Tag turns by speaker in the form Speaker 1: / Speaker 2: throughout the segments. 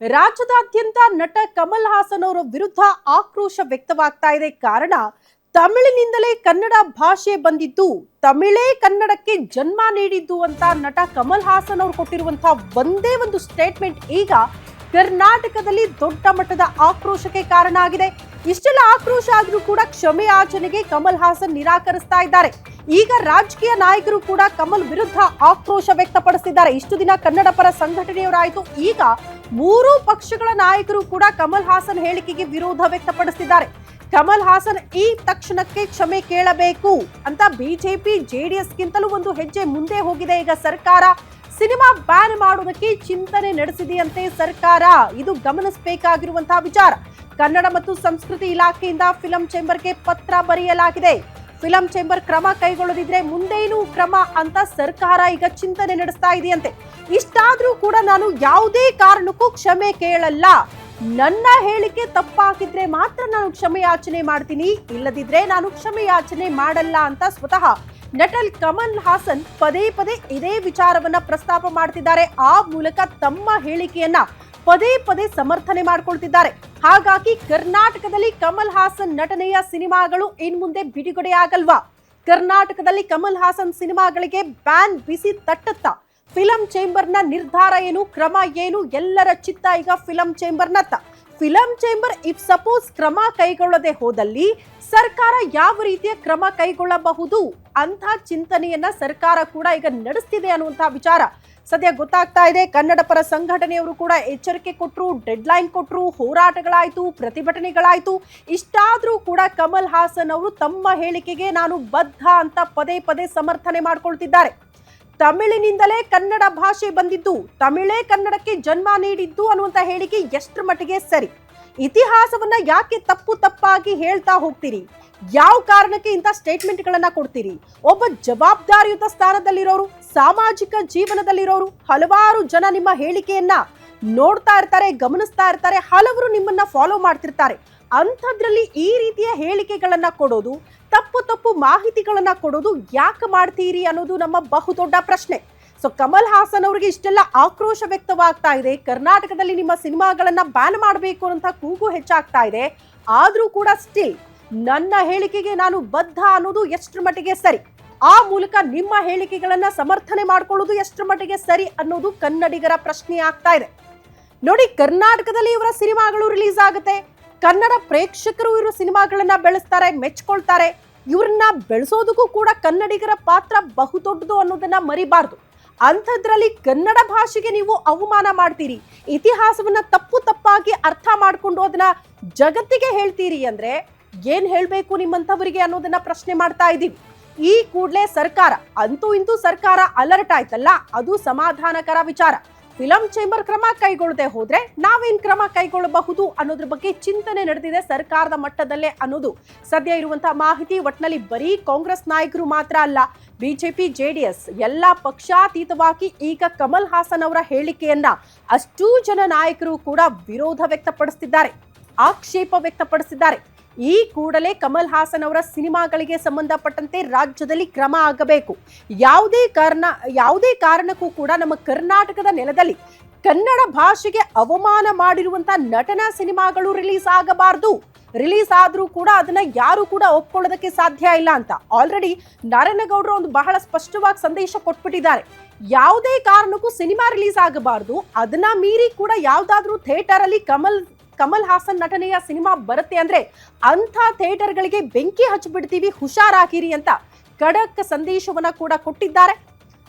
Speaker 1: ರಾಜ್ಯದಾದ್ಯಂತ ನಟ ಕಮಲ್ ಹಾಸನ್ ಅವರ ವಿರುದ್ಧ ಆಕ್ರೋಶ ವ್ಯಕ್ತವಾಗ್ತಾ ಇದೆ ಕಾರಣ ತಮಿಳಿನಿಂದಲೇ ಕನ್ನಡ ಭಾಷೆ ಬಂದಿದ್ದು ತಮಿಳೇ ಕನ್ನಡಕ್ಕೆ ಜನ್ಮ ನೀಡಿದ್ದು ಅಂತ ನಟ ಕಮಲ್ ಹಾಸನ್ ಅವರು ಕೊಟ್ಟಿರುವಂತಹ ಒಂದೇ ಒಂದು ಸ್ಟೇಟ್ಮೆಂಟ್ ಈಗ ಕರ್ನಾಟಕದಲ್ಲಿ ದೊಡ್ಡ ಮಟ್ಟದ ಆಕ್ರೋಶಕ್ಕೆ ಕಾರಣ ಆಗಿದೆ. ಇಷ್ಟೆಲ್ಲ ಆಕ್ರೋಶ ಆದ್ರೂ ಕೂಡ ಕ್ಷಮೆ ಆಚರಣೆಗೆ ಕಮಲ್ ಹಾಸನ್ ನಿರಾಕರಿಸ್ತಾ ಇದ್ದಾರೆ. ಈಗ ರಾಜಕೀಯ ನಾಯಕರು ಕೂಡ ಕಮಲ್ ವಿರುದ್ಧ ಆಕ್ರೋಶ ವ್ಯಕ್ತಪಡಿಸಿದ್ದಾರೆ. ಇಷ್ಟು ದಿನ ಕನ್ನಡ ಪರ ಸಂಘಟನೆಯವರಾಯಿತು. ಈಗ ಮೂರೂ ಪಕ್ಷಗಳ ನಾಯಕರು ಕೂಡ ಕಮಲ್ ಹಾಸನ್ ಹೇಳಿಕೆಗೆ ವಿರೋಧ ವ್ಯಕ್ತಪಡಿಸಿದ್ದಾರೆ. ಕಮಲ್ ಹಾಸನ್ ಈ ತಕ್ಷಣಕ್ಕೆ ಕ್ಷಮೆ ಕೇಳಬೇಕು ಅಂತ ಬಿಜೆಪಿ, ಜೆಡಿಎಸ್ಗಿಂತಲೂ ಒಂದು ಹೆಜ್ಜೆ ಮುಂದೆ ಹೋಗಿದೆ. ಈಗ ಸರ್ಕಾರ ಸಿನಿಮಾ ಬ್ಯಾನ್ ಮಾಡುವುದಕ್ಕೆ ಚಿಂತನೆ ನಡೆಸಿದೆಯಂತೆ ಸರ್ಕಾರ. ಇದು ಗಮನಿಸಬೇಕಾಗಿರುವಂತಹ ವಿಚಾರ. ಕನ್ನಡ ಮತ್ತು ಸಂಸ್ಕೃತಿ ಇಲಾಖೆಯಿಂದ ಫಿಲಂ ಚೇಂಬರ್ಗೆ ಪತ್ರ ಬರೆಯಲಾಗಿದೆ. ಫಿಲಂ ಚೇಂಬರ್ ಕ್ರಮ ಕೈಗೊಳ್ಳದಿದ್ರೆ ಮುಂದೇನು ಕ್ರಮ ಅಂತ ಸರ್ಕಾರ ಈಗ ಚಿಂತನೆ ನಡೆಸ್ತಾ ಇದೆಯಂತೆ. ಇಷ್ಟಾದ್ರೂ ಕೂಡ ನಾನು ಯಾವುದೇ ಕಾರಣಕ್ಕೂ ಕ್ಷಮೆ ಕೇಳಲ್ಲ. ನನ್ನ ಹೇಳಿಕೆ ತಪ್ಪಾಗಿದ್ರೆ ಮಾತ್ರ ನಾನು ಕ್ಷಮೆಯಾಚನೆ ಮಾಡ್ತೀನಿ. ಇಲ್ಲದಿದ್ರೆ ನಾನು ಕ್ಷಮೆಯಾಚನೆ ಮಾಡಲ್ಲ ಅಂತ ಸ್ವತಃ ನಟಲ್ ಕಮಲ್ ಹಾಸನ್ ಪದೇ ಪದೇ ಇದೇ ವಿಚಾರವನ್ನ ಪ್ರಸ್ತಾಪ ಮಾಡ್ತಿದ್ದಾರೆ. ಆ ಮೂಲಕ ತಮ್ಮ ಹೇಳಿಕೆಯನ್ನ ಪದೇ ಪದೇ ಸಮರ್ಥನೆ ಮಾಡಿಕೊಳ್ತಿದ್ದಾರೆ. ಹಾಗಾಗಿ ಕರ್ನಾಟಕದಲ್ಲಿ ಕಮಲ್ ಹಾಸನ್ ನಟನೆಯ ಸಿನಿಮಾಗಳು ಇನ್ ಮುಂದೆ ಬಿಡುಗಡೆಯಾಗಲ್ವಾ? ಕರ್ನಾಟಕದಲ್ಲಿ ಕಮಲ್ ಹಾಸನ್ ಸಿನಿಮಾಗಳಿಗೆ ಬ್ಯಾನ್ ಬಿಸಿ ತಟ್ಟುತ್ತಾ. ಫಿಲಂ ಚೇಂಬರ್ನ ನಿರ್ಧಾರ ಏನು, ಕ್ರಮ ಏನು, ಎಲ್ಲರ ಚಿತ್ತ ಈಗ ಫಿಲಂ ಚೇಂಬರ್ನತ್ತ. ಫಿಲಂ ಚೇಂಬರ್ ಇಫ್ ಸಪೋಸ್ ಕ್ರಮ ಕೈಗೊಳ್ಳದೆ ಹೋದಲ್ಲಿ ಸರ್ಕಾರ ಯಾವ ರೀತಿಯ ಕ್ರಮ ಕೈಗೊಳ್ಳಬಹುದು? ಅಂತ ಚಿಂತನೆಯನ್ನ ಸರ್ಕಾರ ಕೂಡ ಈಗ ನಡೆಸ್ತಿದೆ ಅನ್ನುವಂತಹ ವಿಚಾರ ಸದ್ಯ ಗೊತ್ತಾಗ್ತಾ ಇದೆ. ಕನ್ನಡ ಪರ ಸಂಘಟನೆಯವರು ಕೂಡ ಎಚ್ಚರಿಕೆ ಕೊಟ್ಟರು ಡೆಡ್ಲೈನ್ ಕೊಟ್ಟರು ಹೋರಾಟಗಳಾಯಿತು, ಪ್ರತಿಭಟನೆಗಳಾಯಿತು. ಇಷ್ಟಾದರೂ ಕೂಡ ಕಮಲ್ ಹಾಸನ್ ಅವರು ತಮ್ಮ ಹೇಳಿಕೆಗೆ ನಾನು ಬದ್ಧ ಅಂತ ಪದೇ ಪದೇ ಸಮರ್ಥನೆ ಮಾಡಿಕೊಳ್ತಿದ್ದಾರೆ. ತಮಿಳಿನಿಂದಲೇ ಕನ್ನಡ ಭಾಷೆ ಬಂದಿದ್ದು, ತಮಿಳೇ ಕನ್ನಡಕ್ಕೆ ಜನ್ಮ ನೀಡಿದ್ದು ಅನ್ನುವಂತ ಹೇಳಿಕೆ ಎಷ್ಟರ ಮಟ್ಟಿಗೆ ಸರಿ. ಇತಿಹಾಸವನ್ನ ಯಾಕೆ ತಪ್ಪು ತಪ್ಪಾಗಿ ಹೇಳ್ತಾ ಹೋಗ್ತೀರಿ? ಯಾವ ಕಾರಣಕ್ಕೆ ಇಂಥ ಸ್ಟೇಟ್ಮೆಂಟ್ಗಳನ್ನ ಕೊಡ್ತೀರಿ? ಒಬ್ಬ ಜವಾಬ್ದಾರಿಯುತ ಸ್ಥಾನದಲ್ಲಿರೋರು, ಸಾಮಾಜಿಕ ಜೀವನದಲ್ಲಿರೋರು, ಹಲವಾರು ಜನ ನಿಮ್ಮ ಹೇಳಿಕೆಯನ್ನ ನೋಡ್ತಾ ಇರ್ತಾರೆ, ಗಮನಿಸ್ತಾ ಇರ್ತಾರೆ, ಹಲವರು ನಿಮ್ಮನ್ನ ಫಾಲೋ ಮಾಡ್ತಿರ್ತಾರೆ. ಅಂಥದ್ರಲ್ಲಿ ಈ ರೀತಿಯ ಹೇಳಿಕೆಗಳನ್ನ ಕೊಡೋದು, ತಪ್ಪು ತಪ್ಪು ಮಾಹಿತಿಗಳನ್ನ ಕೊಡೋದು ಯಾಕೆ ಮಾಡ್ತೀರಿ ಅನ್ನೋದು ನಮ್ಮ ಬಹುದೊಡ್ಡ ಪ್ರಶ್ನೆ. ಸೊ ಕಮಲ್ ಹಾಸನ್ ಅವರಿಗೆ ಇಷ್ಟೆಲ್ಲ ಆಕ್ರೋಶ ವ್ಯಕ್ತವಾಗ್ತಾ ಇದೆ. ಕರ್ನಾಟಕದಲ್ಲಿ ನಿಮ್ಮ ಸಿನಿಮಾಗಳನ್ನ ಬ್ಯಾನ್ ಮಾಡಬೇಕು ಅಂತ ಕೂಗು ಹೆಚ್ಚಾಗ್ತಾ ಇದೆ. ಆದರೂ ಕೂಡ ಸ್ಟಿಲ್ ನನ್ನ ಹೇಳಿಕೆಗೆ ನಾನು ಬದ್ಧ ಅನ್ನೋದು ಎಷ್ಟರ ಮಟ್ಟಿಗೆ ಸರಿ. ಆ ಮೂಲಕ ನಿಮ್ಮ ಹೇಳಿಕೆಗಳನ್ನ ಸಮರ್ಥನೆ ಮಾಡ್ಕೊಳ್ಳೋದು ಎಷ್ಟರ ಮಟ್ಟಿಗೆ ಸರಿ ಅನ್ನೋದು ಕನ್ನಡಿಗರ ಪ್ರಶ್ನೆ ಆಗ್ತಾ ಇದೆ. ನೋಡಿ, ಕರ್ನಾಟಕದಲ್ಲಿ ಇವರ ಸಿನಿಮಾಗಳು ರಿಲೀಸ್ ಆಗುತ್ತೆ. ಕನ್ನಡ ಪ್ರೇಕ್ಷಕರು ಇವರು ಸಿನಿಮಾಗಳನ್ನ ಬೆಳೆಸ್ತಾರೆ, ಮೆಚ್ಕೊಳ್ತಾರೆ. ಇವ್ರನ್ನ ಬೆಳೆಸೋದಕ್ಕೂ ಕೂಡ ಕನ್ನಡಿಗರ ಪಾತ್ರ ಬಹುದೊಡ್ಡದು ಅನ್ನೋದನ್ನ ಮರಿಬಾರ್ದು. ಅಂಥದ್ರಲ್ಲಿ ಕನ್ನಡ ಭಾಷೆಗೆ ನೀವು ಅವಮಾನ ಮಾಡ್ತೀರಿ. ಇತಿಹಾಸವನ್ನ ತಪ್ಪು ತಪ್ಪಾಗಿ ಅರ್ಥ ಮಾಡ್ಕೊಂಡು ಅದನ್ನ ಜಗತ್ತಿಗೆ ಹೇಳ್ತೀರಿ ಅಂದ್ರೆ ಏನ್ ಹೇಳಬೇಕು ನಿಮ್ಮಂಥವರಿಗೆ ಅನ್ನೋದನ್ನ ಪ್ರಶ್ನೆ ಮಾಡ್ತಾ ಇದ್ದೀವಿ. ಈ ಕೂಡಲೇ ಸರ್ಕಾರ, ಅಂತೂ ಇಂತೂ ಸರ್ಕಾರ ಅಲರ್ಟ್ ಆಯ್ತಲ್ಲ? ಅದು ಸಮಾಧಾನಕರ ವಿಚಾರ. ಫಿಲಂ ಚೇಂಬರ್ ಕ್ರಮ ಕೈಗೊಳ್ಳದೆ ಹೋದ್ರೆ ನಾವೇನ್ ಕ್ರಮ ಕೈಗೊಳ್ಳಬಹುದು ಅನ್ನೋದ್ರ ಬಗ್ಗೆ ಚಿಂತನೆ ನಡೆದಿದೆ ಸರ್ಕಾರದ ಮಟ್ಟದಲ್ಲೇ ಅನ್ನೋದು. ಸದ್ಯ ಇರುವಂತಹ ಮಾಹಿತಿ ಒಟ್ನಲ್ಲಿ ಬರೀ ಕಾಂಗ್ರೆಸ್ ನಾಯಕರು ಮಾತ್ರ ಅಲ್ಲ, ಬಿಜೆಪಿ, ಜೆಡಿಎಸ್ ಎಲ್ಲ ಪಕ್ಷಾತೀತವಾಗಿ ಈಗ ಕಮಲ್ ಹಾಸನ್ ಅವರ ಹೇಳಿಕೆಯನ್ನ ಅಷ್ಟೂ ಜನ ನಾಯಕರು ಕೂಡ ವಿರೋಧ ವ್ಯಕ್ತಪಡಿಸಿದ್ದಾರೆ ಆಕ್ಷೇಪ ವ್ಯಕ್ತಪಡಿಸಿದ್ದಾರೆ ಈ ಕೂಡಲೇ ಕಮಲ್ ಹಾಸನ್ ಅವರ ಸಿನಿಮಾಗಳಿಗೆ ಸಂಬಂಧಪಟ್ಟಂತೆ ರಾಜ್ಯದಲ್ಲಿ ಕ್ರಮ ಆಗಬೇಕು. ಯಾವುದೇ ಕಾರಣ, ಯಾವುದೇ ಕಾರಣಕ್ಕೂ ಕೂಡ ನಮ್ಮ ಕರ್ನಾಟಕದ ನೆಲದಲ್ಲಿ ಕನ್ನಡ ಭಾಷೆಗೆ ಅವಮಾನ ಮಾಡಿರುವಂಥ ನಟನಾ ಸಿನಿಮಾಗಳು ರಿಲೀಸ್ ಆಗಬಾರದು. ರಿಲೀಸ್ ಆದರೂ ಕೂಡ ಅದನ್ನ ಯಾರು ಕೂಡ ಒಪ್ಕೊಳ್ಳೋದಕ್ಕೆ ಸಾಧ್ಯ ಇಲ್ಲ ಅಂತ. ಆಲ್ರೆಡಿ ನಾರಾಯಣಗೌಡರು ಒಂದು ಬಹಳ ಸ್ಪಷ್ಟವಾಗಿ ಸಂದೇಶ ಕೊಟ್ಬಿಟ್ಟಿದ್ದಾರೆ. ಯಾವುದೇ ಕಾರಣಕ್ಕೂ ಸಿನಿಮಾ ರಿಲೀಸ್ ಆಗಬಾರದು. ಅದನ್ನ ಮೀರಿ ಕೂಡ ಯಾವುದಾದ್ರೂ ಥಿಯೇಟರ್ ಅಲ್ಲಿ ಕಮಲ್ ಕಮಲ್ ಹಾಸನ್ ನಟನೆಯ ಸಿನಿಮಾ ಬರುತ್ತೆ ಅಂದ್ರೆ ಅಂಥ ಥಿಯೇಟರ್ಗಳಿಗೆ ಬೆಂಕಿ ಹಚ್ಚಿಬಿಡ್ತೀವಿ, ಹುಷಾರಾಗಿರಿ ಅಂತ ಖಡಕ್ ಸಂದೇಶವನ್ನ ಕೂಡ ಕೊಟ್ಟಿದ್ದಾರೆ.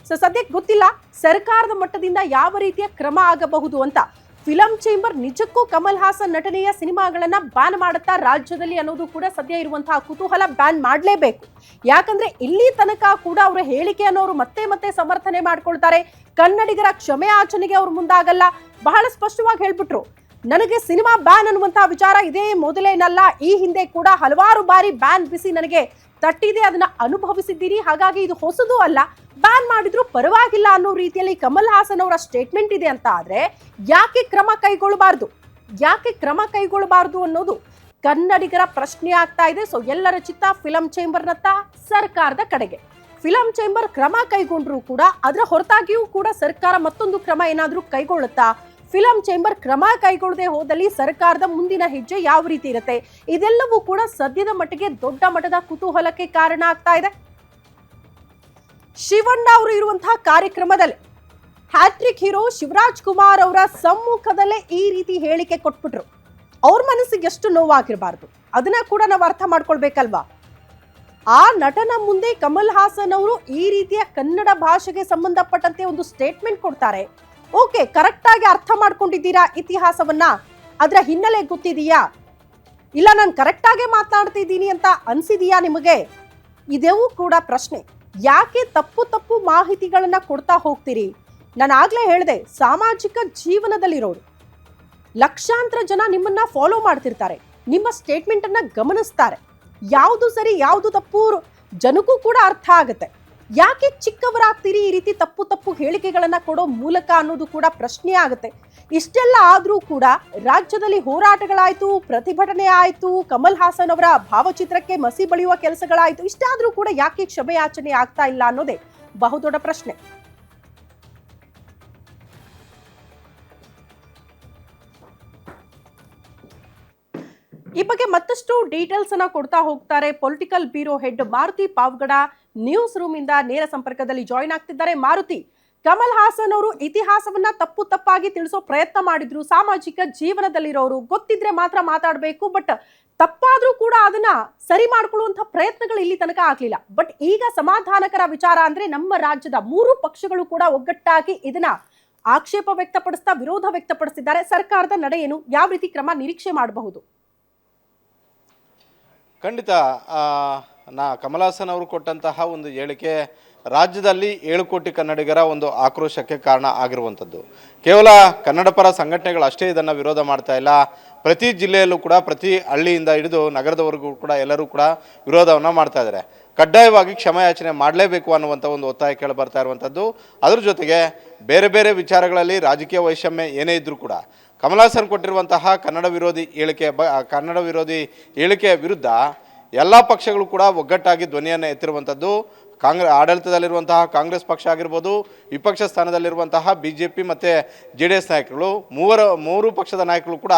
Speaker 1: ಸೊ, ಸದ್ಯಕ್ಕೆ ಗೊತ್ತಿಲ್ಲ ಸರ್ಕಾರದ ಮಟ್ಟದಿಂದ ಯಾವ ರೀತಿಯ ಕ್ರಮ ಆಗಬಹುದು ಅಂತ. ಫಿಲಂ ಚೇಂಬರ್ ನಿಜಕ್ಕೂ ಕಮಲ್ ಹಾಸನ್ ನಟನೆಯ ಸಿನಿಮಾಗಳನ್ನ ಬ್ಯಾನ್ ಮಾಡುತ್ತಾ ರಾಜ್ಯದಲ್ಲಿ ಅನ್ನೋದು ಕೂಡ ಸದ್ಯ ಇರುವಂತಹ ಕುತೂಹಲ ಬ್ಯಾನ್ ಮಾಡಲೇಬೇಕು. ಯಾಕಂದ್ರೆ ಇಲ್ಲಿ ತನಕ ಕೂಡ ಅವರ ಹೇಳಿಕೆ ಅನ್ನೋರು ಮತ್ತೆ ಮತ್ತೆ ಸಮರ್ಥನೆ ಮಾಡ್ಕೊಳ್ತಾರೆ. ಕನ್ನಡಿಗರ ಕ್ಷಮೆ ಆಚರಣೆಗೆ ಅವರು ಮುಂದಾಗಲ್ಲ. ಬಹಳ ಸ್ಪಷ್ಟವಾಗಿ ಹೇಳ್ಬಿಟ್ರು. ನನಗೆ ಸಿನಿಮಾ ಬ್ಯಾನ್ ಅನ್ನುವಂತಹ ವಿಚಾರ ಇದೇ ಮೊದಲೇನಲ್ಲ, ಈ ಹಿಂದೆ ಕೂಡ ಹಲವಾರು ಬಾರಿ ಬ್ಯಾನ್ ಬಿಸಿ ನನಗೆ ತಟ್ಟಿದೆ, ಅದನ್ನ ಅನುಭವಿಸಿದ್ದೀರಿ ಹಾಗಾಗಿ ಇದು ಹೊಸದು ಅಲ್ಲ, ಬ್ಯಾನ್ ಮಾಡಿದ್ರು ಪರವಾಗಿಲ್ಲ ಅನ್ನೋ ರೀತಿಯಲ್ಲಿ ಕಮಲ್ ಹಾಸನ್ ಅವರ ಸ್ಟೇಟ್ಮೆಂಟ್ ಇದೆ ಅಂತ ಆದ್ರೆ, ಯಾಕೆ ಕ್ರಮ ಕೈಗೊಳ್ಳಬಾರ್ದು? ಯಾಕೆ ಕ್ರಮ ಕೈಗೊಳ್ಳಬಾರ್ದು ಅನ್ನೋದು ಕನ್ನಡಿಗರ ಪ್ರಶ್ನೆ ಆಗ್ತಾ ಇದೆ. ಸೊ ಎಲ್ಲರ ಚಿತ್ತ ಫಿಲಂ ಚೇಂಬರ್ನತ್ತ ಸರ್ಕಾರದ ಕಡೆಗೆ. ಫಿಲಂ ಚೇಂಬರ್ ಕ್ರಮ ಕೈಗೊಂಡ್ರು ಕೂಡ, ಅದರ ಹೊರತಾಗಿಯೂ ಕೂಡ ಸರ್ಕಾರ ಮತ್ತೊಂದು ಕ್ರಮ ಏನಾದರೂ ಕೈಗೊಳ್ಳುತ್ತಾ? ಫಿಲಂ ಚೇಂಬರ್ ಕ್ರಮ ಕೈಗೊಳ್ಳದೆ ಹೋದಲ್ಲಿ ಸರ್ಕಾರದ ಮುಂದಿನ ಹೆಜ್ಜೆ ಯಾವ ರೀತಿ ಇರುತ್ತೆ? ಇದೆಲ್ಲವೂ ಕೂಡ ಸದ್ಯದ ಮಟ್ಟಿಗೆ ದೊಡ್ಡ ಮಟ್ಟದ ಕುತೂಹಲಕ್ಕೆ ಕಾರಣ ಆಗ್ತಾ ಇದೆ. ಶಿವಣ್ಣ ಅವರು ಇರುವಂತಹ ಕಾರ್ಯಕ್ರಮದಲ್ಲಿ ಹ್ಯಾಟ್ರಿಕ್ ಹೀರೋ ಶಿವರಾಜ್ ಕುಮಾರ್ ಅವರ ಸಮ್ಮುಖದಲ್ಲೇ ಈ ರೀತಿ ಹೇಳಿಕೆ ಕೊಟ್ಬಿಟ್ರು. ಅವ್ರ ಮನಸ್ಸಿಗೆ ಎಷ್ಟು ನೋವಾಗಿರಬಾರ್ದು? ಅದನ್ನ ಕೂಡ ನಾವು ಅರ್ಥ ಮಾಡ್ಕೊಳ್ಬೇಕಲ್ವಾ? ಆ ನಟನ ಮುಂದೆ ಕಮಲ್ ಹಾಸನ್ ಅವರು ಈ ರೀತಿಯ ಕನ್ನಡ ಭಾಷೆಗೆ ಸಂಬಂಧಪಟ್ಟಂತೆ ಒಂದು ಸ್ಟೇಟ್ಮೆಂಟ್ ಕೊಡ್ತಾರೆ. ಓಕೆ ಕರೆಕ್ಟಾಗಿ ಅರ್ಥ ಮಾಡ್ಕೊಂಡಿದ್ದೀರಾ ಇತಿಹಾಸವನ್ನ? ಅದರ ಹಿನ್ನೆಲೆ ಗೊತ್ತಿದೆಯಾ? ಇಲ್ಲ, ನಾನು ಕರೆಕ್ಟ್ ಮಾತನಾಡ್ತಿದ್ದೀನಿ ಅಂತ ಅನ್ಸಿದೀಯಾ ನಿಮಗೆ? ಇದೆವು ಕೂಡ ಪ್ರಶ್ನೆ. ಯಾಕೆ ತಪ್ಪು ತಪ್ಪು ಮಾಹಿತಿಗಳನ್ನ ಕೊಡ್ತಾ ಹೋಗ್ತೀರಿ? ನಾನು ಆಗ್ಲೇ ಹೇಳಿದೆ, ಸಾಮಾಜಿಕ ಜೀವನದಲ್ಲಿರೋರು. ಲಕ್ಷಾಂತರ ಜನ ನಿಮ್ಮನ್ನ ಫಾಲೋ ಮಾಡ್ತಿರ್ತಾರೆ. ನಿಮ್ಮ ಸ್ಟೇಟ್ಮೆಂಟ್ ಅನ್ನ ಗಮನಿಸ್ತಾರೆ. ಯಾವುದು ಸರಿ, ಯಾವುದು ತಪ್ಪು, ಜನಕ್ಕೂ ಕೂಡ ಅರ್ಥ ಆಗುತ್ತೆ. ಯಾಕೆ ಚಿಕ್ಕವರಾಗ್ತೀರಿ ಈ ರೀತಿ ತಪ್ಪು ತಪ್ಪು ಹೇಳಿಕೆಗಳನ್ನು ಕೊಡೋ ಮೂಲಕ ಅನ್ನೋದು ಕೂಡ ಪ್ರಶ್ನೆ ಆಗುತ್ತೆ. ಇಷ್ಟೆಲ್ಲ ಆದರೂ ಕೂಡ ರಾಜ್ಯದಲ್ಲಿ ಹೋರಾಟಗಳಾಯ್ತು, ಪ್ರತಿಭಟನೆ ಆಯಿತು, ಕಮಲ್ ಹಾಸನ್ ಅವರ ಭಾವಚಿತ್ರಕ್ಕೆ ಮಸಿ ಬಳಿಯುವ ಕೆಲಸಗಳಾಯ್ತು, ಇಷ್ಟಾದರೂ ಕೂಡ ಯಾಕೆ ಕ್ಷಮೆಯಾಚನೆ ಆಗ್ತಾ ಇಲ್ಲ ಅನ್ನೋದೇ ಬಹುದೊಡ್ಡ ಪ್ರಶ್ನೆ. ಈ ಬಗ್ಗೆ ಮತ್ತಷ್ಟು ಡೀಟೇಲ್ಸ್ ಅನ್ನ ಕೊಡ್ತಾ ಹೋಗ್ತಾರೆ political bureau head Maruti Pavagada news room ಇಂದ ನೇರ ಸಂಪರ್ಕದಲ್ಲಿ ಜಾಯಿನ್ ಆಗ್ತಿದ್ದಾರೆ. ಮಾರುತಿ, ಕಮಲ್ ಹಾಸನ್ ಅವರು ಇತಿಹಾಸವನ್ನ ತಪ್ಪು ತಪ್ಪಾಗಿ ತಿಳಿಸೋ ಪ್ರಯತ್ನ ಮಾಡಿದ್ರು. ಸಾಮಾಜಿಕ ಜೀವನದಲ್ಲಿರೋರು ಗೊತ್ತಿದ್ರೆ ಮಾತ್ರ ಮಾತಾಡಬೇಕು ಬಟ್ ತಪ್ಪಾದ್ರೂ ಕೂಡ ಅದನ್ನ ಸರಿ ಮಾಡ್ಕೊಳ್ಳುವಂಥ ಪ್ರಯತ್ನಗಳು ಇಲ್ಲಿ ತನಕ ಆಗ್ಲಿಲ್ಲ. ಬಟ್ ಈಗ ಸಮಾಧಾನಕರ ವಿಚಾರ ಅಂದ್ರೆ ನಮ್ಮ ರಾಜ್ಯದ ಮೂರು ಪಕ್ಷಗಳು ಕೂಡ ಒಗ್ಗಟ್ಟಾಗಿ ಇದನ್ನ ಆಕ್ಷೇಪ ವ್ಯಕ್ತಪಡಿಸ್ತಾ ವಿರೋಧ ವ್ಯಕ್ತಪಡಿಸಿದ್ದಾರೆ ಸರ್ಕಾರದ ನಡೆ ಯಾವ ರೀತಿ ಕ್ರಮ ನಿರೀಕ್ಷೆ ಮಾಡಬಹುದು?
Speaker 2: ಖಂಡಿತ ನಾ ಕಮಲಾಸನ್ ಅವರು ಕೊಟ್ಟಂತಹ ಒಂದು ಹೇಳಿಕೆ ರಾಜ್ಯದಲ್ಲಿ ಏಳು ಕೋಟಿ ಕನ್ನಡಿಗರ ಒಂದು ಆಕ್ರೋಶಕ್ಕೆ ಕಾರಣ ಆಗಿರುವಂಥದ್ದು. ಕೇವಲ ಕನ್ನಡ ಪರ ಸಂಘಟನೆಗಳು ಅಷ್ಟೇ ಇದನ್ನು ವಿರೋಧ ಮಾಡ್ತಾ ಇಲ್ಲ. ಪ್ರತಿ ಜಿಲ್ಲೆಯಲ್ಲೂ ಕೂಡ, ಪ್ರತಿ ಹಳ್ಳಿಯಿಂದ ಹಿಡಿದು ನಗರದವರೆಗೂ ಕೂಡ ಎಲ್ಲರೂ ಕೂಡ ವಿರೋಧವನ್ನು ಮಾಡ್ತಾ ಇದ್ದಾರೆ ಕಡ್ಡಾಯವಾಗಿ ಕ್ಷಮೆಯಾಚನೆ ಮಾಡಲೇಬೇಕು ಅನ್ನುವಂಥ ಒಂದು ಒತ್ತಾಯ ಕೇಳಿ ಬರ್ತಾ ಇರುವಂಥದ್ದು. ಅದ್ರ ಜೊತೆಗೆ ಬೇರೆ ಬೇರೆ ವಿಚಾರಗಳಲ್ಲಿ ರಾಜಕೀಯ ವೈಷಮ್ಯ ಏನೇ ಇದ್ದರೂ ಕೂಡ ಕಮಲ್ ಹಾಸನ್ ಕೊಟ್ಟಿರುವಂತಹ ಕನ್ನಡ ವಿರೋಧಿ ಹೇಳಿಕೆ ಬ ಕನ್ನಡ ವಿರೋಧಿ ಹೇಳಿಕೆಯ ವಿರುದ್ಧ ಎಲ್ಲ ಪಕ್ಷಗಳು ಕೂಡ ಒಗ್ಗಟ್ಟಾಗಿ ಧ್ವನಿಯನ್ನು ಎತ್ತಿರುವಂಥದ್ದು. ಕಾಂಗ್ರೆ, ಆಡಳಿತದಲ್ಲಿರುವಂತಹ ಕಾಂಗ್ರೆಸ್ ಪಕ್ಷ ಆಗಿರ್ಬೋದು, ವಿಪಕ್ಷ ಸ್ಥಾನದಲ್ಲಿರುವಂತಹ ಬಿ ಜೆ ಪಿ ಮತ್ತು ಜೆ ಡಿ ಎಸ್ ನಾಯಕರುಗಳು, ಮೂವರು, ಮೂರು ಪಕ್ಷದ ನಾಯಕರು ಕೂಡ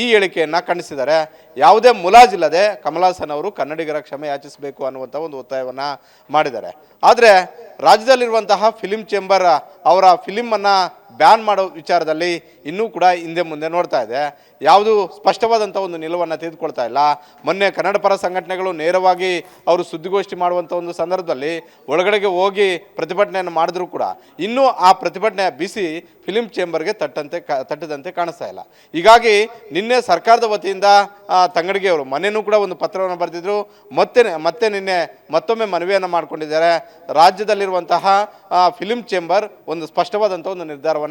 Speaker 2: ಈ ಹೇಳಿಕೆಯನ್ನು ಖಂಡಿಸಿದ್ದಾರೆ. ಯಾವುದೇ ಮುಲಾಜಿಲ್ಲದೆ ಕಮಲ್ ಅವರು ಕನ್ನಡಿಗರ ಕ್ಷಮೆ ಯಾಚಿಸಬೇಕು ಅನ್ನುವಂಥ ಒಂದು ಒತ್ತಾಯವನ್ನು ಮಾಡಿದ್ದಾರೆ. ಆದರೆ ರಾಜ್ಯದಲ್ಲಿರುವಂತಹ ಫಿಲಿಂ ಚೇಂಬರ್ ಅವರ ಫಿಲಿಮನ್ನು ಬ್ಯಾನ್ ಮಾಡೋ ವಿಚಾರದಲ್ಲಿ ಇನ್ನೂ ಕೂಡ ಹಿಂದೆ ಮುಂದೆ ನೋಡ್ತಾ ಇದೆ. ಯಾವುದು ಸ್ಪಷ್ಟವಾದಂಥ ಒಂದು ನಿಲುವನ್ನು ತೆಗೆದುಕೊಳ್ತಾ ಇಲ್ಲ. ಮೊನ್ನೆ ಕನ್ನಡ ಪರ ಸಂಘಟನೆಗಳು ನೇರವಾಗಿ ಅವರು ಸುದ್ದಿಗೋಷ್ಠಿ ಮಾಡುವಂಥ ಒಂದು ಸಂದರ್ಭದಲ್ಲಿ ಒಳಗಡೆಗೆ ಹೋಗಿ ಪ್ರತಿಭಟನೆಯನ್ನು ಮಾಡಿದ್ರು ಕೂಡ ಇನ್ನೂ ಆ ಪ್ರತಿಭಟನೆ ಬಿಸಿ ಫಿಲಿಂ ಚೇಂಬರ್ಗೆ ತಟ್ಟಂತೆ ತಟ್ಟದಂತೆ ಕಾಣಿಸ್ತಾ ಇಲ್ಲ. ಹೀಗಾಗಿ ನಿನ್ನೆ ಸರ್ಕಾರದ ವತಿಯಿಂದ ತಂಗಡಿಗೆ ಅವರು ಮನೆಯೂ ಕೂಡ ಒಂದು ಪತ್ರವನ್ನು ಬರೆದಿದ್ರು. ಮತ್ತೆ ಮತ್ತೆ ನಿನ್ನೆ ಮತ್ತೊಮ್ಮೆ ಮನವಿಯನ್ನು ಮಾಡಿಕೊಂಡಿದ್ದಾರೆ. ರಾಜ್ಯದಲ್ಲಿರುವಂತಹ ಫಿಲಿಂ ಚೇಂಬರ್ ಒಂದು ಸ್ಪಷ್ಟವಾದಂಥ ಒಂದು ನಿರ್ಧಾರವನ್ನು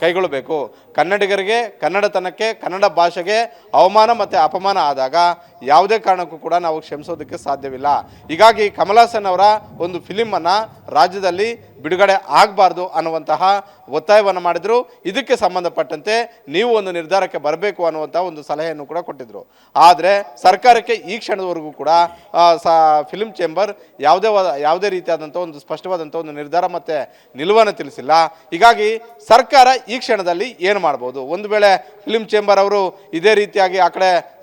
Speaker 2: ಕೈಗೊಳ್ಳಬೇಕು. ಕನ್ನಡಿಗರಿಗೆ ಕನ್ನಡತನಕ್ಕೆ ಕನ್ನಡ ಭಾಷೆಗೆ ಅವಮಾನ ಮತ್ತು ಅಪಮಾನ ಆದಾಗ ಯಾವುದೇ ಕಾರಣಕ್ಕೂ ಕೂಡ ನಾವು ಕ್ಷಮಿಸೋದಕ್ಕೆ ಸಾಧ್ಯವಿಲ್ಲ. ಹೀಗಾಗಿ ಕಮಲ್ ಹಾಸನ್ ಅವರ ಒಂದು ಫಿಲಿಮನ್ನು ರಾಜ್ಯದಲ್ಲಿ ಬಿಡುಗಡೆ ಆಗಬಾರ್ದು ಅನ್ನುವಂತಹ ಒತ್ತಾಯವನ್ನು ಮಾಡಿದ್ರು. ಇದಕ್ಕೆ ಸಂಬಂಧಪಟ್ಟಂತೆ ನೀವು ಒಂದು ನಿರ್ಧಾರಕ್ಕೆ ಬರಬೇಕು ಅನ್ನುವಂಥ ಒಂದು ಸಲಹೆಯನ್ನು ಕೂಡ ಕೊಟ್ಟಿದ್ರು. ಆದರೆ ಸರ್ಕಾರಕ್ಕೆ ಈ ಕ್ಷಣದವರೆಗೂ ಕೂಡ ಸ ಚೇಂಬರ್ ಯಾವುದೇ ವಾದ- ಯಾವುದೇ ರೀತಿಯಾದಂಥ ಒಂದು ಸ್ಪಷ್ಟವಾದಂಥ ಒಂದು ನಿರ್ಧಾರ ಮತ್ತು ನಿಲುವನ್ನು ತಿಳಿಸಿಲ್ಲ. ಹೀಗಾಗಿ ಸರ್ಕಾರ ಈ ಕ್ಷಣದಲ್ಲಿ ಏನು ಮಾಡ್ಬೋದು? ಒಂದು ವೇಳೆ ಫಿಲಿಂ ಚೇಂಬರ್ ಅವರು ಇದೇ ರೀತಿಯಾಗಿ ಆ ಕಡೆ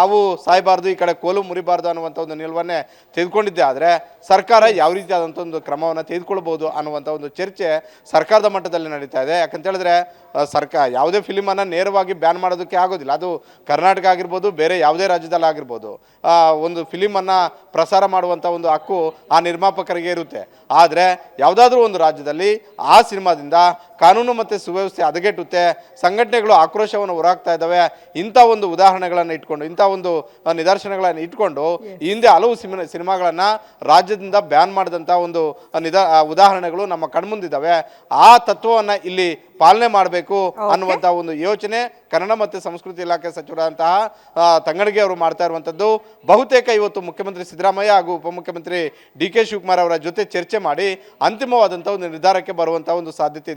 Speaker 2: ಅವು ಸಾಯಬಾರ್ದು, ಈ ಕಡೆ ಕೋಲು ಮುರಿಬಾರ್ದು ಅನ್ನುವಂಥ ಒಂದು ನಿಲುವನ್ನೇ ತೆಗೆದುಕೊಂಡಿದ್ದೆ. ಆದರೆ ಸರ್ಕಾರ ಯಾವ ರೀತಿಯಾದಂಥ ಒಂದು ಕ್ರಮವನ್ನು ತೆಗೆದುಕೊಳ್ಬೋದು ಅನ್ನುವಂಥ ಒಂದು ಚರ್ಚೆ ಸರ್ಕಾರದ ಮಟ್ಟದಲ್ಲಿ ನಡೀತಾ ಇದೆ. ಯಾಕಂತ ಹೇಳಿದ್ರೆ ಸರ್ಕಾರ ಯಾವುದೇ ಫಿಲಿಮನ್ನು ನೇರವಾಗಿ ಬ್ಯಾನ್ ಮಾಡೋದಕ್ಕೆ ಆಗೋದಿಲ್ಲ. ಅದು ಕರ್ನಾಟಕ ಆಗಿರ್ಬೋದು, ಬೇರೆ ಯಾವುದೇ ರಾಜ್ಯದಲ್ಲಿ ಆಗಿರ್ಬೋದು. ಒಂದು ಫಿಲಿಮನ್ನು ಪ್ರಸಾರ ಮಾಡುವಂಥ ಒಂದು ಹಕ್ಕು ಆ ನಿರ್ಮಾಪಕರಿಗೆ ಇರುತ್ತೆ. ಆದರೆ ಯಾವುದಾದ್ರೂ ಒಂದು ರಾಜ್ಯದಲ್ಲಿ ಆ ಸಿನಿಮಾದಿಂದ ಕಾನೂನು ಮತ್ತು ಸುವ್ಯವಸ್ಥೆ ಹದಗೆಟ್ಟುತ್ತೆ ಸಂಘಟನೆಗಳು ಆಕ್ರೋಶವನ್ನು ಹೊರಹಾಕ್ತಾ ಇದ್ದಾವೆ. ಇಂಥ ಒಂದು ಉದಾಹರಣೆಗಳನ್ನು ಇಟ್ಕೊಂಡು ಇಂಥ ಒಂದು ನಿದರ್ಶನಗಳನ್ನು ಇಟ್ಕೊಂಡು ಹಿಂದೆ ಹಲವು ಸಿನಿಮಾ ಸಿನಿಮಾಗಳನ್ನು ರಾಜ್ಯದಿಂದ ಬ್ಯಾನ್ ಮಾಡಿದಂಥ ಒಂದು ನಿದ ಉದಾಹರಣೆಗಳು ನಮ್ಮ ಕಣ್ಮುಂದಿದ್ದಾವೆ. ಆ ತತ್ವವನ್ನು ಇಲ್ಲಿ ಪಾಲನೆ ಮಾಡಬೇಕು ಅನ್ನುವಂಥ ಒಂದು ಯೋಚನೆ ಕನ್ನಡ ಮತ್ತು ಸಂಸ್ಕೃತಿ ಇಲಾಖೆ ಸಚಿವರಾದಂತಹ ತಂಗಡಿಗೆ ಅವರು ಮಾಡ್ತಾ ಇರುವಂಥದ್ದು ಬಹುತೇಕ ಇವತ್ತು ಮುಖ್ಯಮಂತ್ರಿ ಸಿದ್ದರಾಮಯ್ಯ ಹಾಗೂ ಉಪಮುಖ್ಯಮಂತ್ರಿ ಡಿ ಕೆ ಶಿವಕುಮಾರ್ ಅವರ ಜೊತೆ ಚರ್ಚೆ ಮಾಡಿ ಅಂತಿಮವಾದಂಥ ಒಂದು ನಿರ್ಧಾರಕ್ಕೆ ಬರುವಂಥ ಒಂದು ಸಾಧ್ಯತೆ ಇದೆ.